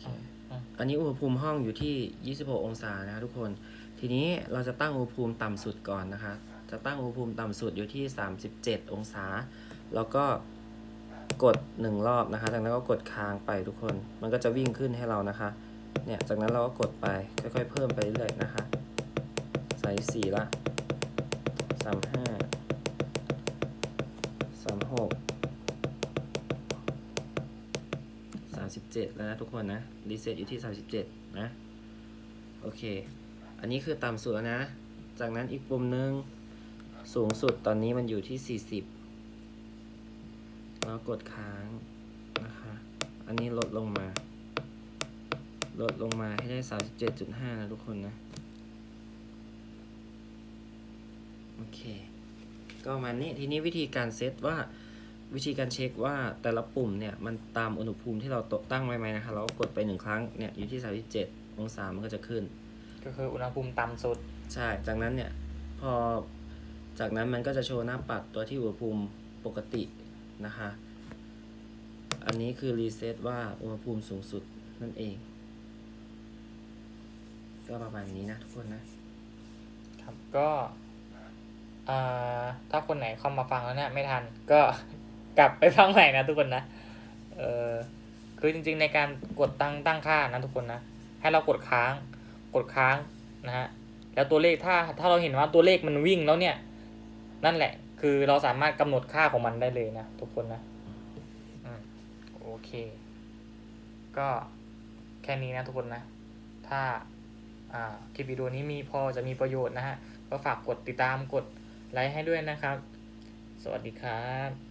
เคอะอันนี้อุณหภูมิห้องอยู่ที่ 26 องศานะคะทุกคน ทีนี้เราจะตั้งอุณหภูมิต่ำสุดก่อนนะคะ จะตั้งอุณหภูมิต่ำสุดอยู่ที่ 37 องศา แล้วก็กดหนึ่งรอบนะคะ จากนั้นก็กดค้างไปทุกคน มันก็จะวิ่งขึ้นให้เรานะคะ เนี่ย จากนั้นเราก็กดไป ค่อยๆ เพิ่มไปเรื่อยๆนะคะ ใส่สี่ละสามห้าสามหก สามสิบเจ็ดแล้วนะทุกคนนะรีเซ็ตอยู่ที่สามสิบเจ็ดนะ โอเค อันนี้คือต่ำสุดแล้วนะ จากนั้นอีกปุ่มหนึ่งสูงสุดตอนนี้มันอยู่ที่สี่สิบแล้วกดค้างนะคะ อันนี้ลดลงมา ลดลงมาให้ได้สามสิบเจ็ดจุดห้านะทุกคนนะ โอเค ก็มานี้ทีนี้วิธีการเซตว่า วิธีการเช็คว่าแต่ละปุ่มเนี่ยมันตามอุณหภูมิที่เราตตั้งไว้ไหมนะคะเราก็กดไปหนึ่งครั้งเนี่ยอยู่ที่37องศามันก็จะขึ้น ก็คืออุณหภูมิต่ำสุด ใช่ จากนั้นเนี่ยพอจากนั้นมันก็จะโชว์หน้าปัดตัวที่อุณหภูมิปกตินะคะ อันนี้คือรีเซ็ตว่าอุณหภูมิสูงสุดนั่นเอง ก็ประมาณนี้นะทุกคนนะ ครับก็อ่าถ้าคนไหนเข้ามาฟังแล้วเนี่ยไม่ทันก็ กลับไปฟังใหม่นะทุกคนนะ เออคือจริงๆในการกดตั้งตั้งค่านะทุกคนนะ ให้เรากดค้าง กดค้างนะฮะ แล้วตัวเลขถ้าถ้าเราเห็นว่าตัวเลขมันวิ่งแล้วเนี่ย นั่นแหละ คือเราสามารถกำหนดค่าของมันได้เลยนะทุกคนนะอืมโอเค ก็แค่นี้นะทุกคนนะ ถ้าอ่าคลิปวิดีโอนี้มีพอจะมีประโยชน์นะฮะ ก็ฝากกดติดตามกดไลค์ให้ด้วยนะครับ สวัสดีครับ